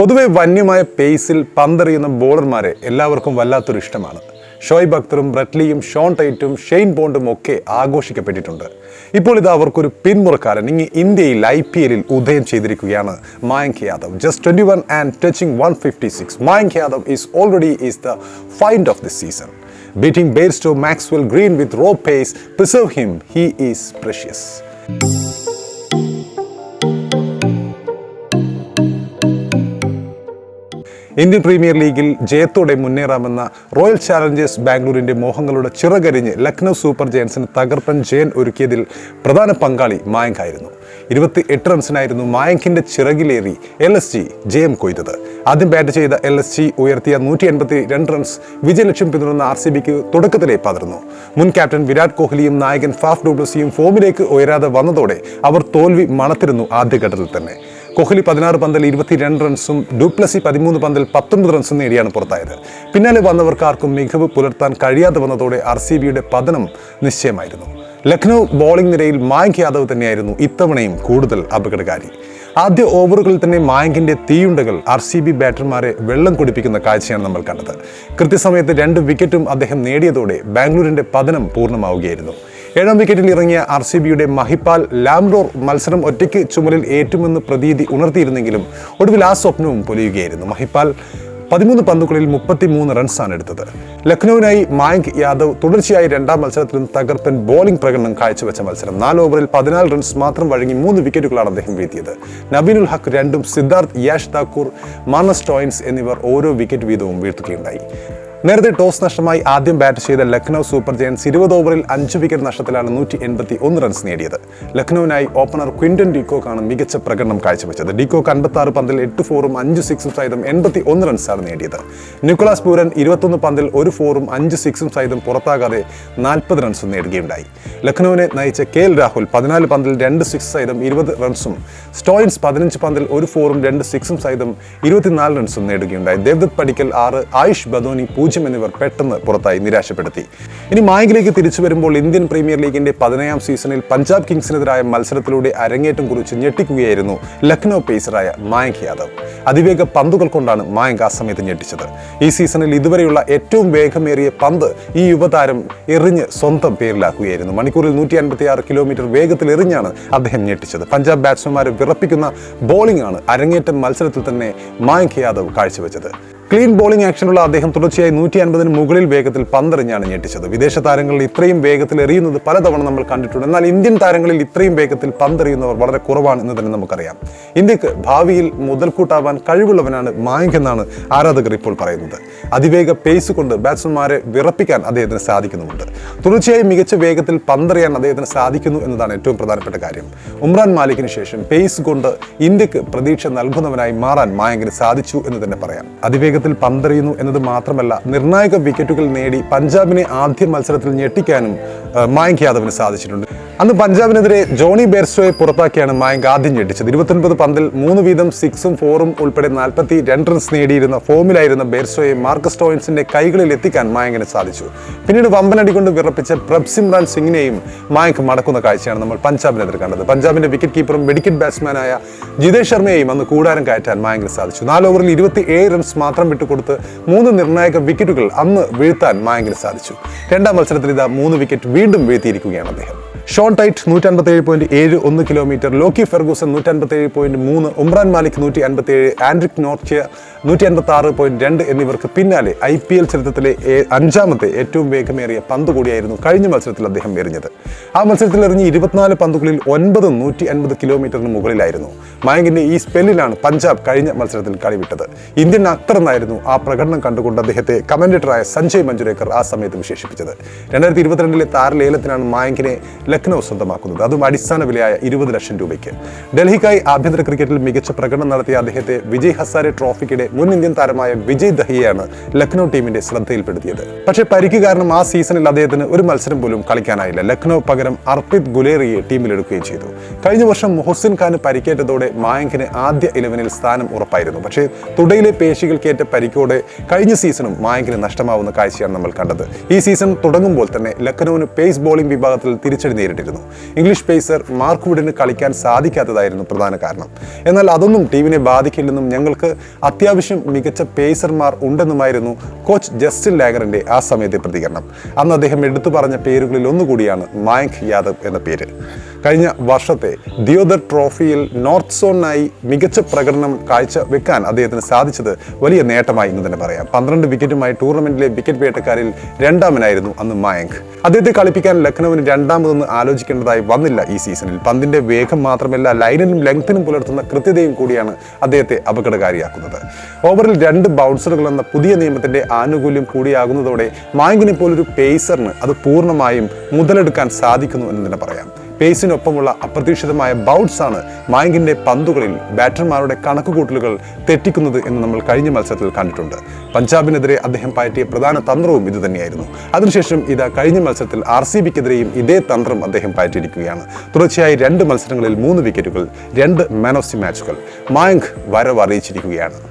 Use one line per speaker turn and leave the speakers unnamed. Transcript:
പൊതുവെ വന്യമായ പേസിൽ പന്തെറിയുന്ന ബോളർമാരെ എല്ലാവർക്കും വല്ലാത്തൊരു ഇഷ്ടമാണ്. ഷോയ്ബ് അക്തറും ബ്രറ്റ്ലിയും ഷോൺ ടൈറ്റും ഷെയ്ൻ ബോണ്ടും ഒക്കെ ആഘോഷിക്കപ്പെട്ടിട്ടുണ്ട്. ഇപ്പോൾ ഇത് അവർക്കൊരു പിന്മുറക്കാരൻ ഇനി ഇന്ത്യയിൽ ഐ പി എല്ലിൽ ഉദയം ചെയ്തിരിക്കുകയാണ് Mayank Yadav. Just twenty one and touching one fifty six Mayank Yadav is already is the find of this season beating Bairstow Maxwell Green with raw pace preserve him he is precious Indian premier ലീഗിൽ ജയത്തോടെ മുന്നേറാമെന്ന royal challengers ബാംഗ്ലൂരിന്റെ മോഹങ്ങളുടെ ചിറകരിഞ്ഞ് Lucknow super ജയൻസിന് തകർപ്പൻ ജയൻ ഒരുക്കിയതിൽ പ്രധാന പങ്കാളി മായങ്ക് ആയിരുന്നു. ഇരുപത്തി എട്ട് റൺസിനായിരുന്നു മായങ്കിന്റെ ചിറകിലേറി എൽ എസ് ജി ജയം കൊയ്തത്. ആദ്യം ബാറ്റ് ചെയ്ത എൽ എസ് ജി ഉയർത്തിയ നൂറ്റി എൺപത്തി രണ്ട് റൺസ് വിജയലക്ഷ്യം പിന്തുടർന്ന ആർ സി ബിക്ക് തുടക്കത്തിലേ പതിർന്നു മുൻ ക്യാപ്റ്റൻ വിരാട് കോഹ്ലിയും നായകൻ ഫാഫ് ഡുപ്ലസിയും ഫോമിലേക്ക് ഉയരാതെ വന്നതോടെ അവർ തോൽവി മണത്തിരുന്നു ആദ്യഘട്ടത്തിൽ തന്നെ. കോഹ്ലി പതിനാറ് പന്തിൽ ഇരുപത്തിരണ്ട് റൺസും ഡ്യൂപ്ലസി പതിമൂന്ന് പന്തിൽ പത്തൊൻപത് റൺസും നേടിയാണ് പുറത്തായത്. പിന്നാലെ വന്നവർക്ക് ആർക്കും മികവ് പുലർത്താൻ കഴിയാതെ വന്നതോടെ ആർ സി ബിയുടെ പതനം നിശ്ചയമായിരുന്നു. ലക്നൗ ബോളിംഗ് നിരയിൽ മായങ്ക് യാദവ് തന്നെയായിരുന്നു ഇത്തവണയും കൂടുതൽ അപകടകാരി. ആദ്യ ഓവറുകളിൽ തന്നെ മായങ്കിന്റെ തീയുണ്ടകൾ ആർ സി ബി ബാറ്റർമാരെ വെള്ളം കുടിപ്പിക്കുന്ന കാഴ്ചയാണ് നമ്മൾ കണ്ടത്. കൃത്യസമയത്ത് രണ്ട് വിക്കറ്റും അദ്ദേഹം നേടിയതോടെ ബാംഗ്ലൂരിന്റെ പതനം പൂർണമാവുകയായിരുന്നു. ഏഴാം വിക്കറ്റിൽ ഇറങ്ങിയ ആർ സി ബിയുടെ മഹിപ്പാൽ ലാംഡോർ മത്സരം ഒറ്റയ്ക്ക് ചുമലിൽ ഏറ്റുമെന്ന് പ്രതീതി ഉണർത്തിയിരുന്നെങ്കിലും ഒടുവിൽ ആ സ്വപ്നവും പൊലിയുകയായിരുന്നു. മഹിപാൽ പതിമൂന്ന് പന്തുകളിൽ മുപ്പത്തി മൂന്ന് റൺസാണ് എടുത്തത്. ലക്നൌവിനായി മായങ്ക് യാദവ് തുടർച്ചയായി രണ്ടാം മത്സരത്തിലും തകർപ്പൻ ബോളിംഗ് പ്രകടനം കാഴ്ചവെച്ച മത്സരം. നാല് ഓവറിൽ പതിനാല് റൺസ് മാത്രം വഴങ്ങി മൂന്ന് വിക്കറ്റുകളാണ് അദ്ദേഹം വീഴ്ത്തിയത്. നബീനുൽ ഹക്ക് രണ്ടും സിദ്ധാർത്ഥ് യാഷ് താക്കൂർ മാനസ് ടോയിൻസ് എന്നിവർ ഓരോ വിക്കറ്റ് വീതവും വീഴ്ത്തുകയുണ്ടായി. നേരത്തെ ടോസ് നഷ്ടമായി ആദ്യം ബാറ്റ് ചെയ്ത ലക്നൗ സൂപ്പർ ജയൻസ് ഇരുപത് ഓവറിൽ അഞ്ച് വിക്കറ്റ് നഷ്ടത്തിലാണ് നൂറ്റി എൺപത്തി ഒന്ന് റൺസ് നേടിയത്. ലക്നൌവിനായി ഓപ്പണർ ക്വിന്റൻ ഡിക്കോക്കാണ് മികച്ച പ്രകടനം കാഴ്ചവെച്ചത്. ഡിക്കോക്ക് അൻപത്തി ആറ് പന്തിൽ എട്ട് ഫോറും അഞ്ച് സിക്സും സഹിതം എൺപത്തി ഒന്ന് റൺസാണ് നേടിയത്. നിക്കോളാസ് പൂരൻ ഇരുപത്തൊന്ന് പന്തിൽ ഒരു ഫോറും അഞ്ച് സിക്സും സഹിതം പുറത്താകാതെ നാൽപ്പത് റൺസും നേടുകയുണ്ടായി. ലക്നൌവിനെ നയിച്ച കെ എൽ രാഹുൽ പതിനാല് പന്തിൽ രണ്ട് സിക്സ് സഹിതം ഇരുപത് റൺസും സ്റ്റോയിൻസ് പതിനഞ്ച് പന്തിൽ ഒരു ഫോറും രണ്ട് സിക്സും സഹിതം ഇരുപത്തിനാല് റൺസും നേടുകയുണ്ടായി. ദേവ്ദത്ത് പടിക്കൽ ആറ് ആയുഷ് ബദോനി പൂജ്യം എന്നിവർ പെട്ടെന്ന് പുറത്തായി നിരാശപ്പെടുത്തി. ഇനി മായങ്കിലേക്ക് തിരിച്ചു വരുമ്പോൾ ഇന്ത്യൻ പ്രീമിയർ ലീഗിന്റെ പതിനേഴാം സീസണിൽ പഞ്ചാബ് കിങ്സിനെതിരായ മത്സരത്തിലൂടെ അരങ്ങേറ്റം കുറിച്ച് ഞെട്ടിക്കുകയായിരുന്നു ലക്നൗ പേസറായ മായങ്ക് യാദവ്. അതിവേഗ പന്തുകൾ കൊണ്ടാണ് മായങ്ക് ആ സമയത്ത് ഞെട്ടിച്ചത്. ഈ സീസണിൽ ഇതുവരെയുള്ള ഏറ്റവും വേഗമേറിയ പന്ത് ഈ യുവതാരം എറിഞ്ഞ് സ്വന്തം പേരിലാക്കുകയായിരുന്നു. മണിക്കൂറിൽ നൂറ്റി അൻപത്തി ആറ് കിലോമീറ്റർ വേഗത്തിൽ എറിഞ്ഞാണ് അദ്ദേഹം ഞെട്ടിച്ചത്. പഞ്ചാബ് ബാറ്റ്സ്മാൻമാരെ വിറപ്പിക്കുന്ന ബോളിംഗ് ആണ് അരങ്ങേറ്റം മത്സരത്തിൽ തന്നെ മായങ്ക് യാദവ് കാഴ്ചവെച്ചത്. ക്ലീൻ ബോളിംഗ് ആക്ഷനുള്ള അദ്ദേഹം തുടർച്ചയായി നൂറ്റി അൻപതിന് മുകളിൽ വേഗത്തിൽ പന്തെറിഞ്ഞാണ് ഞെട്ടിച്ചത്. വിദേശ താരങ്ങളിൽ ഇത്രയും വേഗത്തിൽ എറിയുന്നത് പലതവണ നമ്മൾ കണ്ടിട്ടുണ്ട്. എന്നാൽ ഇന്ത്യൻ താരങ്ങളിൽ ഇത്രയും വേഗത്തിൽ പന്തെറിയുന്നവർ വളരെ കുറവാണ് എന്ന് തന്നെ നമുക്കറിയാം. ഇന്ത്യയ്ക്ക് ഭാവിയിൽ മുതൽക്കൂട്ടാവാൻ കഴിവുള്ളവനാണ് മായങ്ക് എന്നാണ് ആരാധകർ ഇപ്പോൾ പറയുന്നത്. അതിവേഗ പേസ് കൊണ്ട് ബാറ്റ്സ്മാരെ വിറപ്പിക്കാൻ അദ്ദേഹത്തിന് സാധിക്കുന്നുമുണ്ട്. തുടർച്ചയായി മികച്ച വേഗത്തിൽ പന്തെറിയാൻ അദ്ദേഹത്തിന് സാധിക്കുന്നു എന്നതാണ് ഏറ്റവും പ്രധാനപ്പെട്ട കാര്യം. ഉമ്രാൻ മാലിക്കിന് ശേഷം പേസ് കൊണ്ട് ഇന്ത്യയ്ക്ക് പ്രതീക്ഷ നൽകുന്നവനായി മാറാൻ മായങ്കിന് സാധിച്ചു എന്ന് തന്നെ പറയാം. അതിവേഗ വേഗത്തിൽ പന്തെറിയുന്നു എന്നത് മാത്രമല്ല നിർണായക വിക്കറ്റുകൾ നേടി പഞ്ചാബിനെ ആദ്യ മത്സരത്തിൽ ഞെട്ടിക്കാനും മായങ്ക് യാദവിന് സാധിച്ചിട്ടുണ്ട്. അന്ന് പഞ്ചാബിനെതിരെ ജോണി ബെർസോയെ പുറത്താക്കിയാണ് മായങ്ക് ആദ്യം ഞെട്ടിച്ചത്. ഇരുപത്തൊൻപത് പന്തിൽ മൂന്ന് വീതം സിക്സും ഫോറും ഉൾപ്പെടെ നാൽപ്പത്തി രണ്ട് റൺസ് നേടിയിരുന്ന ഫോമിലായിരുന്ന ബെർസോയെ മാർക്കസ് സ്റ്റോയിൻസിന്റെ കൈകളിൽ എത്തിക്കാൻ മായങ്കിന് സാധിച്ചു. പിന്നീട് വമ്പനടി കൊണ്ട് വിറപ്പിച്ച പ്രബ്സിമ്രാൻ സിംഗിനെയും മായങ്ക് മടക്കുന്ന കാഴ്ചയാണ് നമ്മൾ പഞ്ചാബിനെതിരെ കണ്ടത്. പഞ്ചാബിന്റെ വിക്കറ്റ് കീപ്പറും വെടിക്കറ്റ് ബാറ്റ്സ്മാനായ ജിതേഷ് ശർമ്മയെയും അന്ന് കൂടാരം കയറ്റാൻ മായങ്കിന് സാധിച്ചു. നാല് ഓവറിൽ ഇരുപത്തി ഏഴ് റൺസ് മാത്രം വിട്ടുകൊടുത്ത് മൂന്ന് നിർണായക വിക്കറ്റുകൾ അന്ന് വീഴ്ത്താൻ മായങ്കിന് സാധിച്ചു. രണ്ടാം മത്സരത്തിൽ ഇതാ മൂന്ന് വിക്കറ്റ് വീണ്ടും വീഴ്ത്തിയിരിക്കുകയാണ് അദ്ദേഹം. ഷോൺ ടൈറ്റ് നൂറ്റി അൻപത്തി ഏഴ് പോയിന്റ് ഏഴ് ഒന്ന് കിലോമീറ്റർ ലോക്കി ഫെർഗൂസൺ നൂറ്റി അൻപത്തി ഏഴ് പോയിന്റ് മൂന്ന് ഉമ്രാൻ മാലിക് നൂറ്റി അൻപത്തി ഏഴ് ആൻഡ്രിക് നോർച്ചിയ നൂറ്റി അൻപത്തി ആറ് പോയിന്റ് രണ്ട് എന്നിവർക്ക് പിന്നാലെ ഐ പി എൽ ചരിത്രത്തിലെ അഞ്ചാമത്തെ ഏറ്റവും വേഗമേറിയ പന്ത് കൂടിയായിരുന്നു കഴിഞ്ഞ മത്സരത്തിൽ അദ്ദേഹം എറിഞ്ഞത്. ആ മത്സരത്തിൽ എറിഞ്ഞ് ഇരുപത്തിനാല് പന്തുകളിൽ ഒൻപത് നൂറ്റി അൻപത് കിലോമീറ്ററിന് മുകളിലായിരുന്നു. മയങ്കിന്റെ ഈ സ്പെല്ലിലാണ് പഞ്ചാബ് കഴിഞ്ഞ മത്സരത്തിൽ കളിവിട്ടത്. ഇന്ത്യൻ അത്ര എന്നായിരുന്നു ആ പ്രകടനം കണ്ടുകൊണ്ട് അദ്ദേഹത്തെ കമന്റേറ്ററായ സഞ്ജയ് മഞ്ജുരേക്കർ ആ സമയത്ത് വിശേഷിപ്പിച്ചത്. രണ്ടായിരത്തി ഇരുപത്തിരണ്ടിലെ താരലേലത്തിനാണ് മായങ്കിനെ ലക്നൗ സ്വന്തമാക്കുന്നത്. അതും അടിസ്ഥാന വിലയായ ഇരുപത് ലക്ഷം രൂപയ്ക്ക്. ഡൽഹിക്കായി ആഭ്യന്തര ക്രിക്കറ്റിൽ മികച്ച പ്രകടനം നടത്തിയ അദ്ദേഹത്തെ വിജയ് ഹസാരെ ട്രോഫിക്കിടെ മുൻ ഇന്ത്യൻ താരമായ വിജയ് ദഹിയയാണ് ലക്നൗ ടീമിന്റെ ശ്രദ്ധയിൽപ്പെടുത്തിയത്. പക്ഷേ പരിക്ക് കാരണം ആ സീസണിൽ അദ്ദേഹത്തിന് ഒരു മത്സരം പോലും കളിക്കാനായില്ല. ലക്നൗ പകരം അർപ്പിത് ഗുലേറിയെ ടീമിലെടുക്കുകയും ചെയ്തു. കഴിഞ്ഞ വർഷം മുഹസിൻ ഖാന് പരിക്കേറ്റതോടെ മായങ്കിന് ആദ്യ ഇലവനിൽ സ്ഥാനം ഉറപ്പായിരുന്നു. പക്ഷേ തുടയിലെ പേശികൾക്കേറ്റ പരിക്കോടെ കഴിഞ്ഞ സീസണും മായങ്കിന് നഷ്ടമാവുന്ന കാഴ്ചയാണ് നമ്മൾ കണ്ടത്. ഈ സീസൺ തുടങ്ങുമ്പോൾ തന്നെ ലക്നൌവിന് പേസ് ബോളിംഗ് വിഭാഗത്തിൽ തിരിച്ചടി നേരിട്ടിരുന്നു. ഇംഗ്ലീഷ് പേസർ മാർക്ക് വുഡിന് കളിക്കാൻ സാധിക്കാത്തതായിരുന്നു പ്രധാന കാരണം. എന്നാൽ അതൊന്നും ടീമിനെ ബാധിക്കില്ലെന്നും ഞങ്ങൾക്ക് അത്യാവശ്യം മികച്ച പേസർമാർ ഉണ്ടെന്നുമായിരുന്നു കോച്ച് ജസ്റ്റിൻ ലാഗറിന്റെ ആ സമയത്തെ പ്രതികരണം. അന്ന് അദ്ദേഹം എടുത്തു പറഞ്ഞ പേരുകളിൽ ഒന്നുകൂടിയാണ് മായങ്ക് യാദവ് എന്ന പേര്. കഴിഞ്ഞ വർഷത്തെ ദിയോദർ ട്രോഫിയിൽ നോർത്ത് സോണിനായി മികച്ച പ്രകടനം കാഴ്ച വെക്കാൻ അദ്ദേഹത്തിന് സാധിച്ചത് വലിയ നേട്ടമായി എന്ന് തന്നെ പറയാം. പന്ത്രണ്ട് വിക്കറ്റുമായി ടൂർണമെന്റിലെ വിക്കറ്റ് വേട്ടക്കാരിൽ രണ്ടാമനായിരുന്നു അന്ന് മായങ്ക്. അദ്ദേഹത്തെ കളിപ്പിക്കാൻ ലക്നൌവിന് രണ്ടാമതൊന്ന് ആലോചിക്കേണ്ടതായി വന്നില്ല ഈ സീസണിൽ. പന്തിന്റെ വേഗം മാത്രമല്ല ലൈനിനും ലെങ്തിനും പുലർത്തുന്ന കൃത്യതയും കൂടിയാണ് അദ്ദേഹത്തെ അപകടകാരിയാക്കുന്നത്. ഓവറിൽ രണ്ട് ബൗൺസറുകൾ എന്ന പുതിയ നിയമത്തിന്റെ ആനുകൂല്യം കൂടിയാകുന്നതോടെ മായങ്കിനെ പോലൊരു പേസറിന് അത് പൂർണമായും മുതലെടുക്കാൻ സാധിക്കുന്നു എന്ന് തന്നെ പറയാം. പേസിനൊപ്പമുള്ള അപ്രതീക്ഷിതമായ ബൗട്ട്സ് ആണ് മായങ്കിന്റെ പന്തുകളിൽ ബാറ്റർമാരുടെ കണക്കുകൂട്ടലുകൾ തെറ്റിക്കുന്നത് എന്ന് നമ്മൾ കഴിഞ്ഞ മത്സരത്തിൽ കണ്ടിട്ടുണ്ട്. പഞ്ചാബിനെതിരെ അദ്ദേഹം പയറ്റിയ പ്രധാന തന്ത്രവും ഇത് തന്നെയായിരുന്നു. അതിനുശേഷം ഇതാ കഴിഞ്ഞ മത്സരത്തിൽ ആർ സി ബിക്കെതിരെയും ഇതേ തന്ത്രം അദ്ദേഹം പയറ്റിയിരിക്കുകയാണ്. തുടർച്ചയായി രണ്ട് മത്സരങ്ങളിൽ മൂന്ന് വിക്കറ്റുകൾ രണ്ട് മാൻ ഓഫ് ദി മാച്ചുകൾ. മായങ്ക് വരവ് അറിയിച്ചിരിക്കുകയാണ്.